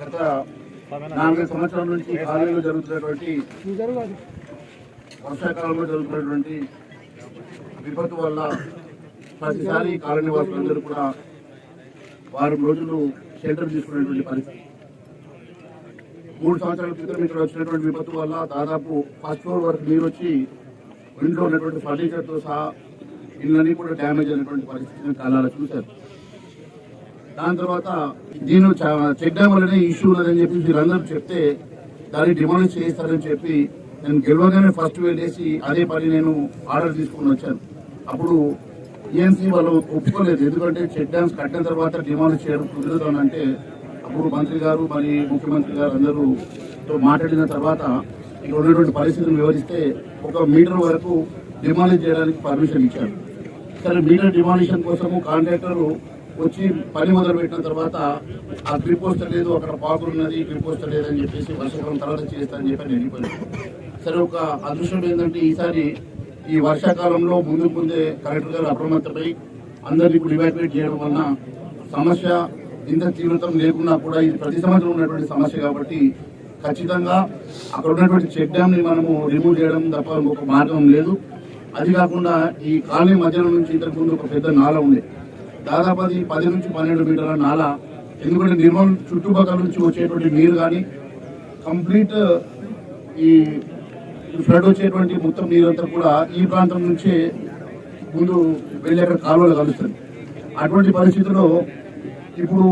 గత నాలుగైదు సంవత్సరాల నుంచి కాలేజీలో జరుగుతున్నటువంటి వర్షాకాలంలో జరుగుతున్నటువంటి విపత్తు వల్ల ప్రతిసారి కాలనీ వాసులందరూ కూడా వారం రోజులు షెల్టర్ తీసుకునేటువంటి పరిస్థితి. మూడు సంవత్సరాల క్రితం ఇక్కడ వచ్చినటువంటి విపత్తు వల్ల దాదాపు ఫస్ట్ ఫ్లోర్ వరకు నీరు వచ్చి ఇంట్లో ఉన్నటువంటి ఫర్నిచర్తో సహా ఇళ్ళని కూడా డ్యామేజ్ అయినటువంటి పరిస్థితిని కాలాల చూశారు. దాని తర్వాత దీని చెక్ డ్యామ్ వల్లనే ఇష్యూ ఉన్నదని చెప్పి వీళ్ళందరూ చెప్తే దాన్ని డిమాండ్ చేస్తారని చెప్పి నేను గెలవగానే ఫస్ట్ వెళ్ళేసి అదే పని నేను ఆర్డర్ తీసుకుని వచ్చాను. అప్పుడు ఏఎన్సీ వాళ్ళు ఒప్పుకోలేదు. ఎందుకంటే చెక్ డ్యామ్స్ కట్టిన తర్వాత డిమాండ్ చేయడం కుదరదు అని అంటే అప్పుడు మంత్రి గారు మరి ముఖ్యమంత్రి గారు అందరూ తో మాట్లాడిన తర్వాత ఇక్కడ ఉన్నటువంటి పరిస్థితిని వివరిస్తే ఒక మీటర్ వరకు డిమాలిష్ చేయడానికి పర్మిషన్ ఇచ్చారు. సరే మీటర్ డిమాలిషన్ కోసము కాంట్రాక్టర్ వచ్చి పని మొదలు పెట్టిన తర్వాత ఆ గ్రిప్ వస్తలేదు అక్కడ పాకులు ఉన్నది గ్రిప్ వస్తలేదు అని చెప్పేసి వర్షాకాలం తర్వాత చేస్తా అని చెప్పి నేను వెళ్ళిపోయాను. సరే ఒక అదృష్టం ఏంటంటే ఈసారి ఈ వర్షాకాలంలో ముందు ముందే కలెక్టర్ గారు అప్రమత్తమై అందరినీ ఇప్పుడు ఇవాక్యువేట్ చేయడం వలన సమస్య ఇంత తీవ్రతం లేకున్నా కూడా ఇది ప్రతి సంవత్సరం ఉన్నటువంటి సమస్య కాబట్టి ఖచ్చితంగా అక్కడ ఉన్నటువంటి చెక్ డ్యామ్ని మనము రిమూవ్ చేయడం తప్ప ఇంకొక మార్గం లేదు. అది కాకుండా ఈ కాలనీ మధ్యలో నుంచి ఇంతకు ముందు ఒక పెద్ద నాల ఉంది. దాదాపు అది పది నుంచి పన్నెండు మీటర్ల నాల. ఎందుకంటే నిర్మల్ చుట్టుపక్కల నుంచి వచ్చేటువంటి నీరు కానీ కంప్లీట్ ఈ ఫ్లడ్ వచ్చేటువంటి మొత్తం నీరంతా కూడా ఈ ప్రాంతం నుంచే ముందు వెళ్ళి అక్కడ కాలువలు కలుస్తుంది అటువంటి పరిస్థితిలో ఇప్పుడు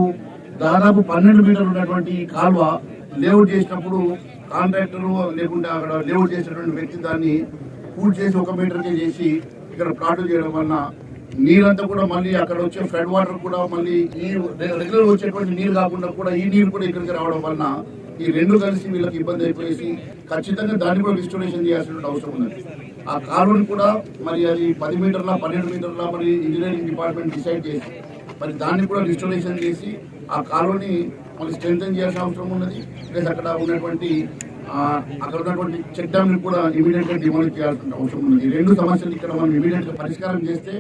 దాదాపు పన్నెండు మీటర్లు ఉన్నటువంటి కాలువ లేఅవుట్ చేసినప్పుడు కాంట్రాక్టర్ లేకుంటే అక్కడ లేఅవుట్ చేసినటువంటి వ్యక్తి దాన్ని పూర్తి చేసి ఒక మీటర్కే చేసి ఇక్కడ ప్లాట్లు చేయడం వలన నీరంతా కూడా మళ్ళీ అక్కడ వచ్చే ఫ్లడ్ వాటర్ కూడా మళ్ళీ ఈ రెగ్యులర్ వచ్చేటువంటి నీరు కాకుండా కూడా ఈ నీరు కూడా ఇక్కడికి రావడం వలన ఈ రెండు కలిసి వీళ్ళకి ఇబ్బంది అయిపోయేసి ఖచ్చితంగా దాన్ని కూడా రిస్టోరేషన్ చేయాల్సిన అవసరం ఉన్నది ఆ కాలువని కూడా మరి అది పది మీటర్ల పన్నెండు మీటర్ల మరి ఇంజనీరింగ్ డిపార్ట్మెంట్ డిసైడ్ చేసి మరి దాన్ని కూడా రిస్టోరేషన్ చేసి ఆ కాలువని మళ్ళీ స్ట్రెంగ్తన్ చేయాల్సిన అవసరం ఉన్నది. ప్లస్ అక్కడ ఉన్నటువంటి అక్కడ ఉన్నటువంటి చెక్ డ్యామ్ కూడా ఇమీడియట్గా డిమాలిష్ చేయాల్సిన అవసరం ఉన్నది. ఈ రెండు సమస్యలు ఇక్కడ మనం ఇమీడియట్గా పరిష్కారం చేస్తే